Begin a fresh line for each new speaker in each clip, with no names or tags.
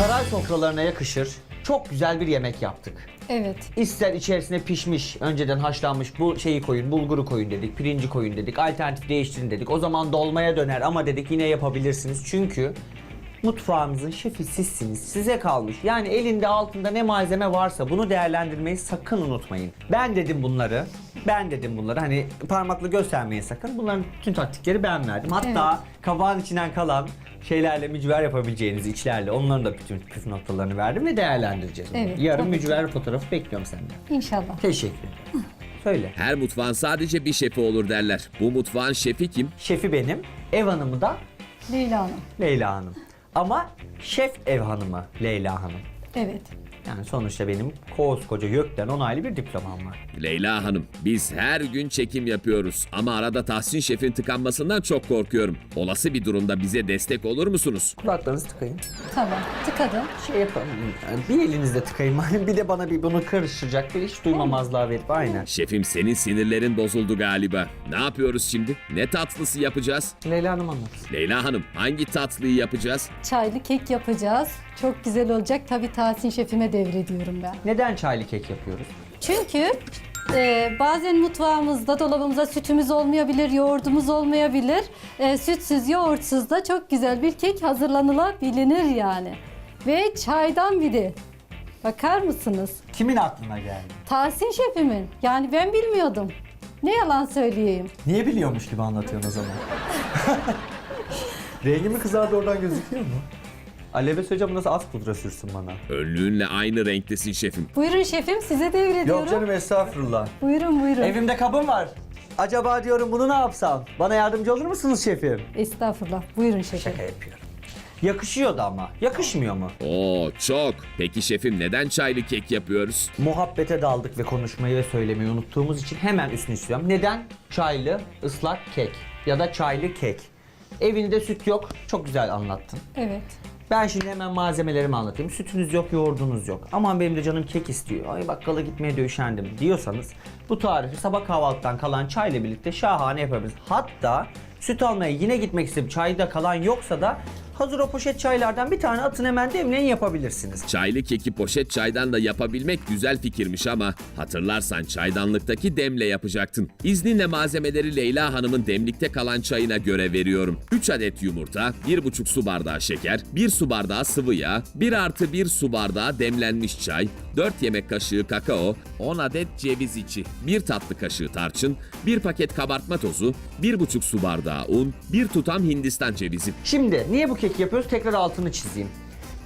Saray sofralarına yakışır. Çok güzel bir yemek yaptık.
Evet.
İster içerisine pişmiş, önceden haşlanmış bu şeyi koyun, bulguru koyun dedik, pirinci koyun dedik, alternatif değiştirin dedik. O zaman dolmaya döner ama dedik yine yapabilirsiniz. Çünkü mutfağımızın şefi sizsiniz. Size kalmış. Yani elinde altında ne malzeme varsa bunu değerlendirmeyi sakın unutmayın. Ben dedim bunları. Ben dedim bunları. Hani parmakla göstermeyin sakın. Bunların bütün taktikleri ben verdim. Hatta kabağın içinden kalan şeylerle mücver yapabileceğiniz içlerle onların da bütün püf noktalarını verdim ve değerlendireceğiz.
Evet,
Yarın
tabii ki.
mücver fotoğrafı bekliyorum senden.
İnşallah.
Teşekkür ederim. Söyle.
Her mutfağın sadece bir şefi olur derler. Bu mutfağın şefi kim?
Şefi benim, ev hanımı da
Leyla Hanım.
Leyla Hanım. Ama şef ev hanımı Leyla Hanım.
Evet.
Yani sonuçta benim koskoca YÖK'ten onaylı bir diplomam var.
Leyla Hanım, biz her gün çekim yapıyoruz ama arada Tahsin Şef'in tıkanmasından çok korkuyorum. Olası bir durumda bize destek olur musunuz?
Kulaklarınızı tıkayın.
Tamam. Tıkadım.
Şey yapalım. yani bir elinizle tıkayın. bir de bana bir bunu karıştıracak bir hiç duymamazlığa verip aynen.
Şefim senin sinirlerin bozuldu galiba. Ne yapıyoruz şimdi? Ne tatlısı yapacağız?
Leyla Hanım anlatsın.
Leyla Hanım, hangi tatlıyı yapacağız?
Çaylı kek yapacağız. Çok güzel olacak. Tabii Tahsin şefime devrediyorum ben.
Neden çaylı kek yapıyoruz?
Çünkü e, bazen mutfağımızda, dolabımızda sütümüz olmayabilir, yoğurdumuz olmayabilir. E, sütsüz, yoğurtsuz da çok güzel bir kek hazırlanılabilir yani. Ve çaydan bir de. Bakar mısınız?
Kimin aklına geldi?
Tahsin şefimin. Yani ben bilmiyordum. Ne yalan söyleyeyim.
Niye biliyormuş gibi anlatıyorsun o zaman? Rengimi kızardı oradan gözüküyor mu? Alev'e söyleyeceğim nasıl az pudra sürsün bana.
Önlüğünle aynı renktesin şefim.
Buyurun şefim size devrediyorum.
Yok canım estağfurullah.
Buyurun buyurun.
Evimde kabım var. Acaba diyorum bunu ne yapsam? Bana yardımcı olur musunuz şefim?
Estağfurullah. Buyurun şefim.
Şaka yapıyorum. Yakışıyordu ama. Yakışmıyor mu?
Oo çok. Peki şefim neden çaylı kek yapıyoruz?
Muhabbete daldık ve konuşmayı ve söylemeyi unuttuğumuz için hemen üstünü istiyorum. Neden? Çaylı ıslak kek ya da çaylı kek. Evinde süt yok. Çok güzel anlattın.
Evet.
Ben şimdi hemen malzemelerimi anlatayım. Sütünüz yok, yoğurdunuz yok. Aman benim de canım kek istiyor. Ay bakkala gitmeye de üşendim diyorsanız bu tarifi sabah kahvaltıdan kalan çayla birlikte şahane yapabiliriz. Hatta süt almaya yine gitmek isteyip çayda kalan yoksa da hazır o poşet çaylardan bir tane atın hemen demleyin yapabilirsiniz.
Çaylı keki poşet çaydan da yapabilmek güzel fikirmiş ama hatırlarsan çaydanlıktaki demle yapacaktın. İzninle malzemeleri Leyla Hanım'ın demlikte kalan çayına göre veriyorum. 3 adet yumurta, 1,5 su bardağı şeker, 1 su bardağı sıvı yağ, 1 artı 1 su bardağı demlenmiş çay, 4 yemek kaşığı kakao, 10 adet ceviz içi, 1 tatlı kaşığı tarçın, 1 paket kabartma tozu, 1,5 su bardağı un, 1 tutam hindistan cevizi.
Şimdi niye bu keki yapıyoruz? Tekrar altını çizeyim.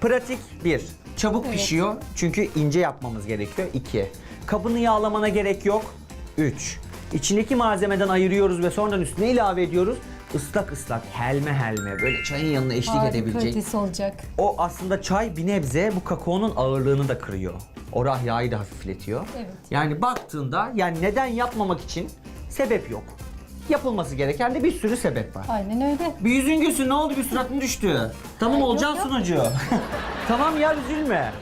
Pratik 1. Çabuk pişiyor çünkü ince yapmamız gerekiyor. 2. Kabını yağlamana gerek yok. 3. İçindeki malzemeden ayırıyoruz ve sonradan üstüne ilave ediyoruz. Islak ıslak, helme helme böyle çayın yanına eşlik
Harika
edebilecek.
ötesi olacak.
O aslında çay bir nebze bu kakaonun ağırlığını da kırıyor. O rahyayı da hafifletiyor.
Evet.
Yani baktığında yani neden yapmamak için sebep yok. Yapılması gereken de bir sürü sebep var.
Aynen öyle.
Bir yüzün gülsün ne oldu bir suratın düştü. Tamam
Ay,
olacaksın
yok,
sunucu. tamam ya üzülme.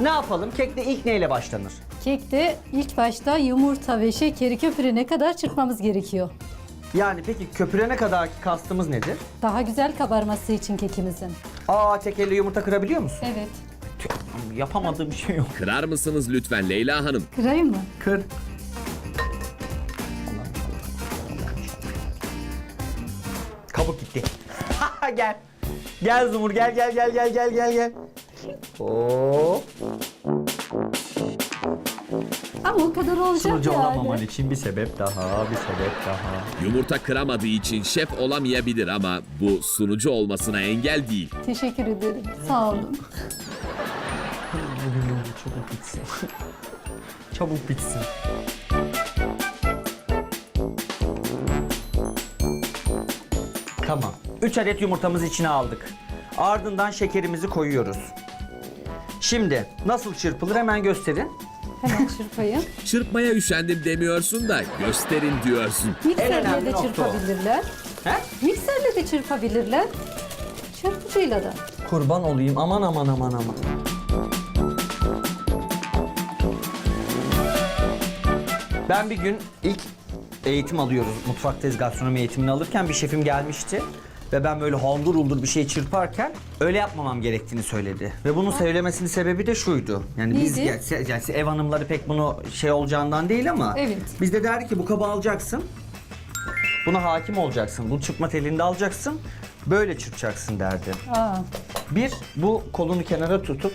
ne yapalım? Kekte ilk neyle başlanır?
Kekte ilk başta yumurta ve şekeri köpürene kadar çırpmamız gerekiyor.
Yani peki köpürene kadar kastımız nedir?
Daha güzel kabarması için kekimizin.
Aa tek elle yumurta kırabiliyor musun?
Evet.
Tüh, Yapamadığım bir şey yok.
Kırar mısınız lütfen Leyla Hanım?
Kırayım mı?
Kır. Kabuk gitti. gel. Gel Zumur gel gel gel gel gel gel gel. Oo.
Ama o kadar olacak
Sunucu
yani.
olamaman için bir sebep daha, bir sebep daha.
Yumurta kıramadığı için şef olamayabilir ama bu sunucu olmasına engel değil.
Teşekkür ederim. Sağ olun.
Bugün yolcu çabuk bitsin. çabuk bitsin. Tamam. 3 adet yumurtamızı içine aldık. Ardından şekerimizi koyuyoruz. Şimdi nasıl çırpılır hemen gösterin.
Hemen çırpayım.
Çırpmaya üşendim demiyorsun da gösterin diyorsun.
Mikserle
önemli
de
nokta o.
çırpabilirler.
He?
Mikserle de çırpabilirler. Çırpıcıyla da.
Kurban olayım aman aman aman aman. Ben bir gün ilk eğitim alıyoruz. Mutfaktayız gastronomi eğitimini alırken bir şefim gelmişti. ve ben böyle haldır uldur bir şey çırparken öyle yapmamam gerektiğini söyledi. Ve bunu söylemesinin sebebi de şuydu. Yani biz
Neydi?
yani, yani ev hanımları pek bunu şey olacağından değil ama
Evet.
biz de derdi ki bu kabı alacaksın. Buna hakim olacaksın. Bu çırpma telini de alacaksın. Böyle çırpacaksın derdi.
Aa,
Bir, bu kolunu kenara tutup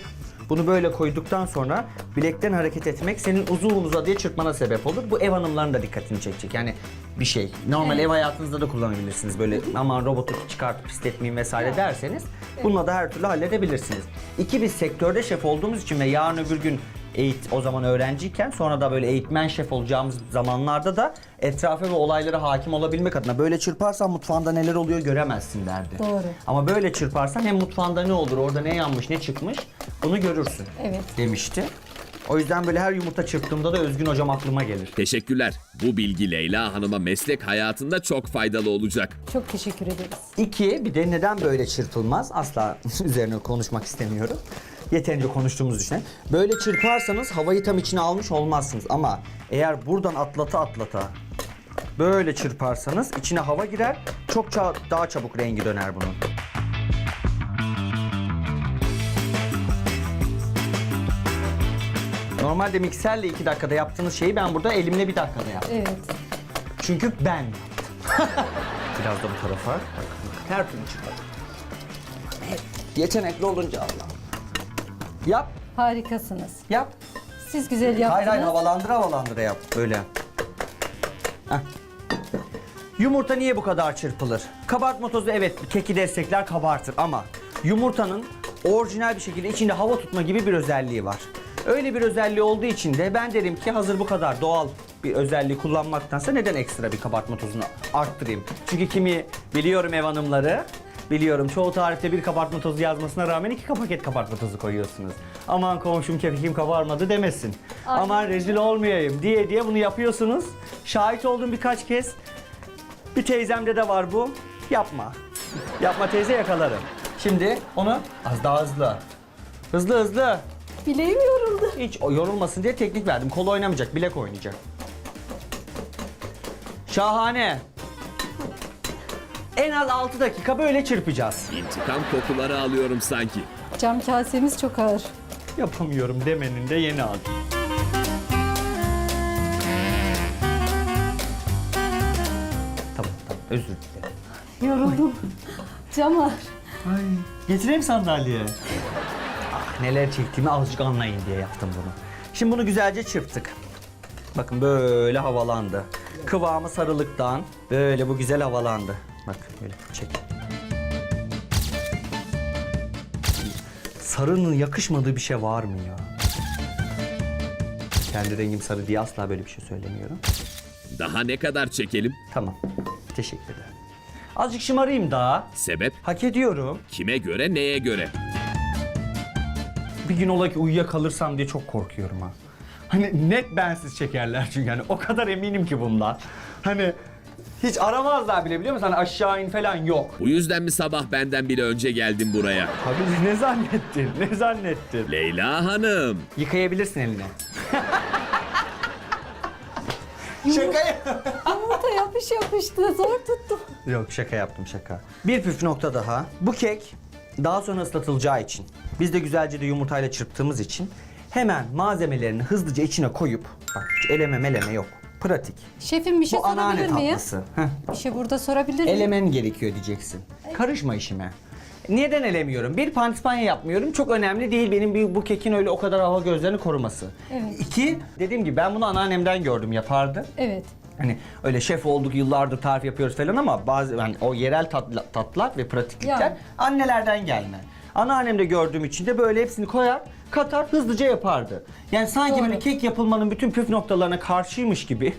bunu böyle koyduktan sonra bilekten hareket etmek senin uzun uzadıya çırpmana sebep olur. Bu ev hanımlarının da dikkatini çekecek. Yani bir şey. Normal ev hayatınızda da kullanabilirsiniz. Böyle aman robotu çıkartıp pisletmeyeyim vesaire derseniz bununla da her türlü halledebilirsiniz. İki biz sektörde şef olduğumuz için ve yarın öbür gün eğit o zaman öğrenciyken sonra da böyle eğitmen şef olacağımız zamanlarda da etrafa ve olaylara hakim olabilmek adına böyle çırparsan mutfağında neler oluyor göremezsin derdi.
Doğru.
Ama böyle çırparsan hem mutfağında ne olur, orada ne yanmış, ne çıkmış bunu görürsün
Evet.
demişti. O yüzden böyle her yumurta çırptığımda da Özgün hocam aklıma gelir.
Teşekkürler. Bu bilgi Leyla Hanım'a meslek hayatında çok faydalı olacak.
çok teşekkür ederiz.
İki, bir de neden böyle çırpılmaz? Asla üzerine konuşmak istemiyorum. Yeterince konuştuğumuz için. Böyle çırparsanız havayı tam içine almış olmazsınız. Ama eğer buradan atlata atlata böyle çırparsanız içine hava girer. Çok daha çabuk rengi döner bunun. Normalde mikserle iki dakikada yaptığınız şeyi ben burada elimle bir dakikada yaptım.
Evet.
Çünkü ben yaptım. Biraz da bu tarafa. Her türlü çıkar. Yetenekli olunca Allah. Yap,
Harikasınız.
yap.
Siz güzel yaptınız.
Hayır hayır havalandıra havalandıra yap. Böyle. Heh. Yumurta niye bu kadar çırpılır? Kabartma tozu evet keki destekler kabartır ama yumurtanın orijinal bir şekilde içinde hava tutma gibi bir özelliği var. Öyle bir özelliği olduğu için de ben derim ki hazır bu kadar doğal bir özelliği kullanmaktansa neden ekstra bir kabartma tozunu arttırayım? Çünkü kimi biliyorum ev hanımları Biliyorum çoğu tarifte bir kabartma tozu yazmasına rağmen iki paket kabartma tozu koyuyorsunuz. Aman komşum kefikim kabarmadı demesin.
Aynen.
Aman rezil olmayayım diye diye bunu yapıyorsunuz. Şahit oldum birkaç kez. Bir teyzemde de var bu. Yapma. Yapma teyze yakalarım. Şimdi onu az daha hızlı. Hızlı hızlı.
Bileğim yoruldu.
Hiç yorulmasın diye teknik verdim. Kol oynamayacak, bilek oynayacak. Şahane. En az 6 dakika böyle çırpacağız.
İntikam kokuları alıyorum sanki.
Cam kasemiz çok ağır.
Yapamıyorum demenin de yeni aldım. Tamam tamam özür dilerim.
Yoruldum. Cam ağır.
Ay. Getireyim sandalye. Ah, neler çektiğimi azıcık anlayın diye yaptım bunu. Şimdi bunu güzelce çırptık. Bakın böyle havalandı. Kıvamı sarılıktan böyle bu güzel havalandı. Bak böyle çek. Sarının yakışmadığı bir şey var mı ya? Kendi rengim sarı diye asla böyle bir şey söylemiyorum.
Daha ne kadar çekelim?
Tamam. Teşekkür ederim. Azıcık şımarayım daha.
Sebep
Hak ediyorum.
kime göre neye göre?
Bir gün ola ki uyuyakalırsam diye çok korkuyorum ha. Hani net bensiz çekerler çünkü hani o kadar eminim ki bundan. Hani hiç aramazlar bile biliyor musun? Hani aşağı in falan yok.
Bu yüzden mi sabah benden bile önce geldin buraya?
Abi ne zannettin? Ne zannettin?
Leyla Hanım.
Yıkayabilirsin elini. şaka yap-
Yumurta yapış yapıştı. Zor tuttum.
Yok şaka yaptım şaka. Bir püf nokta daha. Bu kek daha sonra ıslatılacağı için biz de güzelce de yumurtayla çırptığımız için hemen malzemelerini hızlıca içine koyup bak hiç eleme meleme yok. Pratik.
Şefim bir şey
Bu anneanne
sorabilir miyim?
tatlısı. Heh.
Bir şey burada sorabilir miyim?
Elemen gerekiyor diyeceksin. Karışma işime. Neden elemiyorum? Bir pandispanya yapmıyorum. Çok önemli değil benim bir, bu kekin öyle o kadar hava gözlerini koruması.
Evet.
İki, dediğim gibi ben bunu anneannemden gördüm yapardı.
Evet.
Hani öyle şef olduk yıllardır tarif yapıyoruz falan ama bazı hani o yerel tatlı, tatlar ve pratiklikler
Yani.
annelerden gelme. Anneannemde gördüğüm için de böyle hepsini koyar, katar, hızlıca yapardı. Yani sanki
Doğru.
böyle kek yapılmanın bütün püf noktalarına karşıymış gibi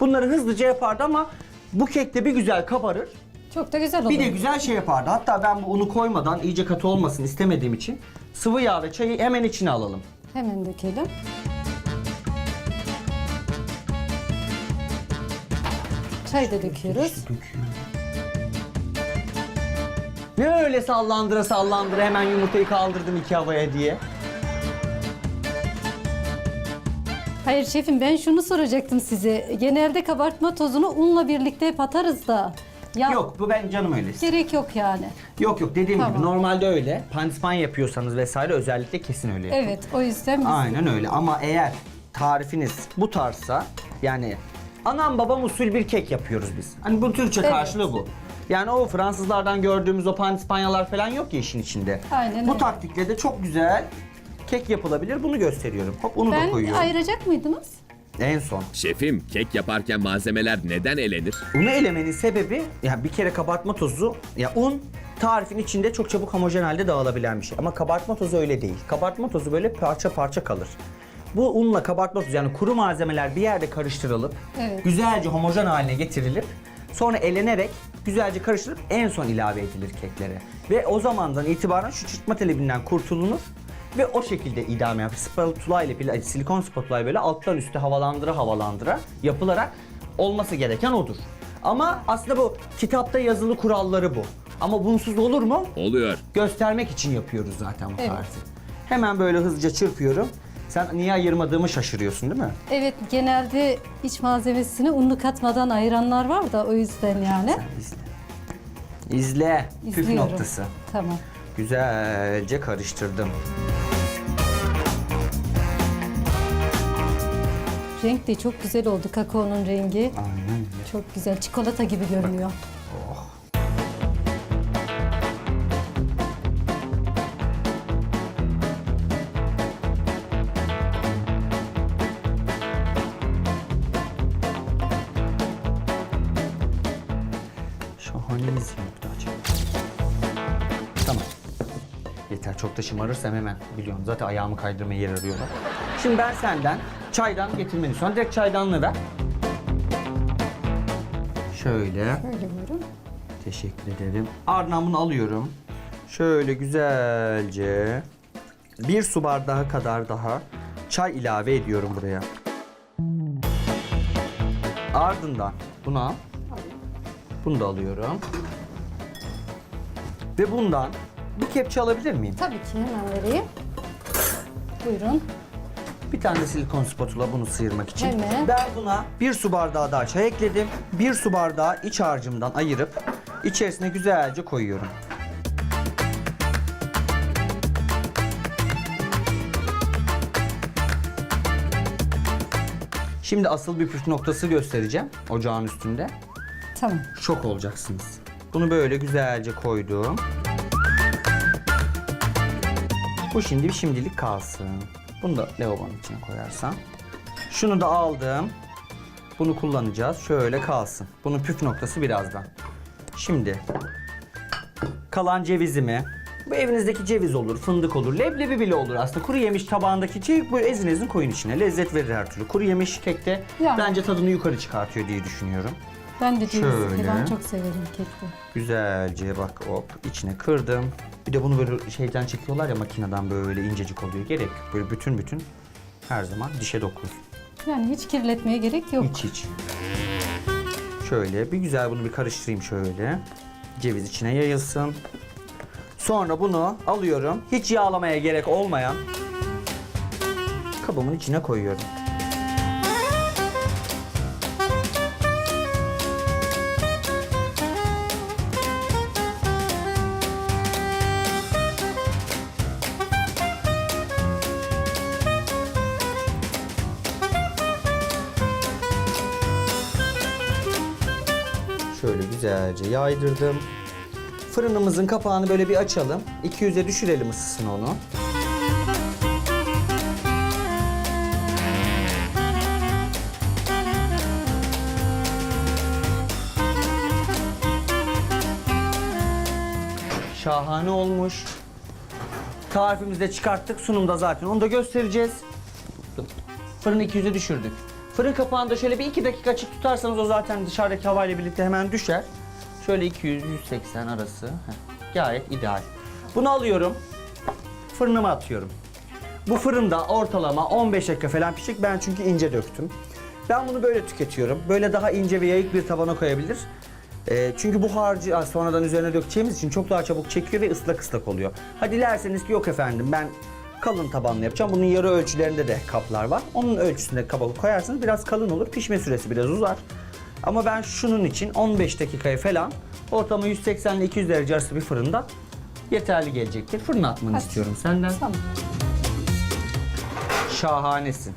bunları hızlıca yapardı ama bu kek de bir güzel kabarır.
Çok da güzel oldu.
Bir de güzel şey yapardı. Hatta ben bu unu koymadan iyice katı olmasın istemediğim için sıvı yağ ve çayı hemen içine alalım.
Hemen dökelim. Çay da döküyoruz.
Ne öyle sallandıra sallandıra hemen yumurtayı kaldırdım iki havaya diye.
Hayır şefim ben şunu soracaktım size. Genelde kabartma tozunu unla birlikte hep atarız da. Ya-
Yok bu ben canım öyle.
Gerek yok yani.
Yok yok dediğim
Tamam.
gibi normalde öyle. Pandispanya yapıyorsanız vesaire özellikle kesin öyle yapın.
Evet o yüzden biz
Aynen öyle ama eğer tarifiniz bu tarzsa yani anam babam usul bir kek yapıyoruz biz. Hani bu Türkçe
Evet.
karşılığı bu. Yani o Fransızlardan gördüğümüz o panispanyalar falan yok ya işin içinde.
Aynen
bu
öyle.
taktikle de çok güzel kek yapılabilir. Bunu gösteriyorum. Hop onu da
ben
koyuyorum.
ayıracak mıydınız?
En son.
Şefim, kek yaparken malzemeler neden elenir?
Unu elemenin sebebi ya bir kere kabartma tozu ya un tarifin içinde çok çabuk homojen halde dağılabilen bir şey. Ama kabartma tozu öyle değil. Kabartma tozu böyle parça parça kalır. Bu unla kabartma tozu yani kuru malzemeler bir yerde karıştırılıp
Evet.
güzelce homojen haline getirilip sonra elenerek güzelce karıştırıp en son ilave edilir keklere. Ve o zamandan itibaren şu çırpma talebinden kurtulunur ve o şekilde idame yapılır. Spatula ile silikon spatula ile böyle alttan üstte havalandıra havalandıra yapılarak olması gereken odur. Ama aslında bu kitapta yazılı kuralları bu. Ama bunsuz olur mu?
Oluyor.
Göstermek için yapıyoruz zaten bu
Evet.
tarifi. Hemen böyle hızlıca çırpıyorum. Sen niye ayırmadığımı şaşırıyorsun değil mi?
Evet genelde iç malzemesini unlu katmadan ayıranlar var da o yüzden yani.
İzle. İzle. Püf
İzliyorum.
noktası.
Tamam.
Güzelce karıştırdım.
Renk de çok güzel oldu kakaonun rengi.
Aynen.
Çok güzel çikolata gibi görünüyor.
Şahaneyiz yumurta açalım. Tamam. Yeter çok da şımarırsam hemen biliyorum. Zaten ayağımı kaydırmaya yer arıyorlar. Şimdi ben senden çaydan getirmeni istiyorum. Direkt çaydanlığı ver. Şöyle.
Böyle buyurun.
Teşekkür ederim. Ardından bunu alıyorum. Şöyle güzelce bir su bardağı kadar daha çay ilave ediyorum buraya. Ardından buna bunu da alıyorum. Ve bundan bir kepçe alabilir miyim?
Tabii ki hemen vereyim. Buyurun.
Bir tane silikon spatula bunu sıyırmak için.
Hemen.
Ben buna bir su bardağı daha çay ekledim. Bir su bardağı iç harcımdan ayırıp içerisine güzelce koyuyorum. Şimdi asıl bir püf noktası göstereceğim ocağın üstünde.
Tamam.
Şok olacaksınız. Bunu böyle güzelce koydum. Bu şimdi şimdilik kalsın. Bunu da lavabonun içine koyarsam. Şunu da aldım. Bunu kullanacağız. Şöyle kalsın. Bunun püf noktası birazdan. Şimdi kalan cevizimi bu evinizdeki ceviz olur, fındık olur, leblebi bile olur aslında. Kuru yemiş tabağındaki şey bu ezin ezin koyun içine. Lezzet verir her türlü. Kuru yemiş kekte
Yani.
bence tadını yukarı çıkartıyor diye düşünüyorum.
Ben de ceviz
Şöyle.
falan çok severim kekte.
Güzelce bak hop içine kırdım. Bir de bunu böyle şeyden çekiyorlar ya makineden böyle incecik oluyor. Gerek yok. Böyle bütün bütün her zaman dişe dokunur.
Yani hiç kirletmeye gerek yok.
İç iç. Şöyle bir güzel bunu bir karıştırayım şöyle. Ceviz içine yayılsın. Sonra bunu alıyorum. Hiç yağlamaya gerek olmayan kabımın içine koyuyorum. Güzelce yaydırdım. Fırınımızın kapağını böyle bir açalım. 200'e düşürelim ısısını onu. Şahane olmuş. Tarifimizi de çıkarttık. Sunumda zaten onu da göstereceğiz. Fırını 200'e düşürdük. Fırın kapağını da şöyle bir iki dakika açık tutarsanız o zaten dışarıdaki havayla birlikte hemen düşer. Şöyle 200-180 arası. Heh, gayet ideal. Bunu alıyorum. Fırınıma atıyorum. Bu fırında ortalama 15 dakika falan pişecek. Ben çünkü ince döktüm. Ben bunu böyle tüketiyorum. Böyle daha ince ve yayık bir tabana koyabilir. Ee, çünkü bu harcı ah, sonradan üzerine dökeceğimiz için çok daha çabuk çekiyor ve ıslak ıslak oluyor. Hadi dilerseniz ki yok efendim ben kalın tabanlı yapacağım. Bunun yarı ölçülerinde de kaplar var. Onun ölçüsünde kaba koyarsınız biraz kalın olur. Pişme süresi biraz uzar. Ama ben şunun için 15 dakikaya falan ortama 180 ile 200 derece arası bir fırında yeterli gelecektir. Fırına atmanı
At.
istiyorum senden.
Tamam.
Şahanesin.